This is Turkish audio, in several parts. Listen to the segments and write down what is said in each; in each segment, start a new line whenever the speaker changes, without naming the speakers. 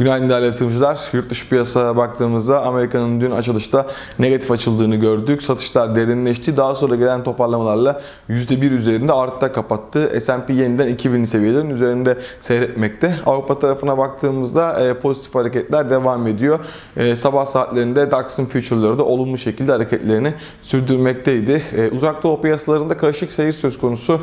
Günaydın değerli yatırımcılar. Yurt piyasaya baktığımızda Amerika'nın dün açılışta negatif açıldığını gördük. Satışlar derinleşti. Daha sonra gelen toparlamalarla %1 üzerinde artta kapattı. S&P yeniden 2000 seviyelerin üzerinde seyretmekte. Avrupa tarafına baktığımızda e, pozitif hareketler devam ediyor. E, sabah saatlerinde DAX'ın future'ları da olumlu şekilde hareketlerini sürdürmekteydi. E, uzak doğu piyasalarında karışık seyir söz konusu.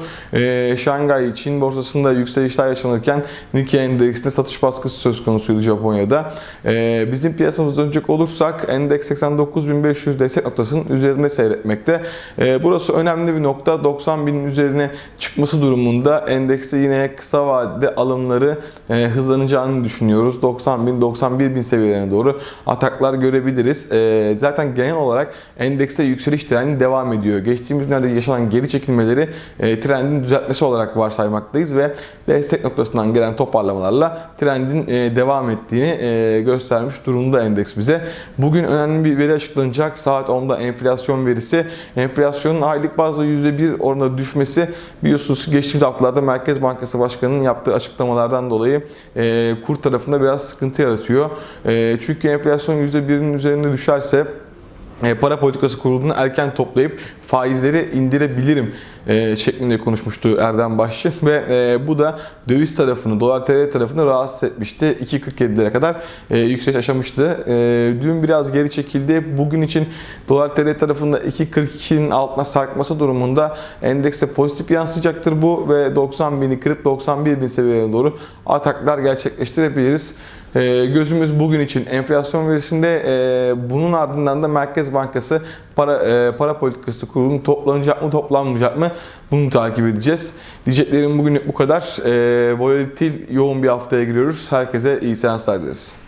Şangay Çin borsasında yükselişler yaşanırken Nikkei endeksinde satış baskısı söz konusuydu Japonya'da. Ee, bizim piyasamıza dönecek olursak endeks 89.500 destek noktasının üzerinde seyretmekte. Ee, burası önemli bir nokta. 90.000'in üzerine çıkması durumunda endekste yine kısa vadede alımları e, hızlanacağını düşünüyoruz. 90.000 91.000 seviyelerine doğru ataklar görebiliriz. Ee, zaten genel olarak endekste yükseliş trendi devam ediyor. Geçtiğimiz günlerde yaşanan geri çekilmeleri e, trendin düzeltmesi olarak varsaymaktayız ve destek noktasından gelen toparlamalarla trendin e, devam ettiğini e, göstermiş durumda endeks bize. Bugün önemli bir veri açıklanacak. Saat 10'da enflasyon verisi. Enflasyonun aylık bazda %1 oranında düşmesi biliyorsunuz geçtiğimiz haftalarda Merkez Bankası Başkanı'nın yaptığı açıklamalardan dolayı e, kur tarafında biraz sıkıntı yaratıyor. E, çünkü enflasyon %1'in üzerinde düşerse para politikası kurulunu erken toplayıp faizleri indirebilirim e, şeklinde konuşmuştu Erdem Başçı ve e, bu da döviz tarafını, dolar TL tarafını rahatsız etmişti. 2.47'lere kadar e, yükseliş yaşamıştı. E, dün biraz geri çekildi. Bugün için dolar TL tarafında 2.42'nin altına sarkması durumunda endekse pozitif yansıyacaktır bu ve 90 bini kırıp 91 bin seviyelerine doğru ataklar gerçekleştirebiliriz. E, gözümüz bugün için enflasyon verisinde e, bunun ardından da Merkez Bankası para e, para politikası kurulu toplanacak mı toplanmayacak mı bunu takip edeceğiz. Diyeceklerim bugün bu kadar. E, volatil yoğun bir haftaya giriyoruz. Herkese iyi seanslar dileriz.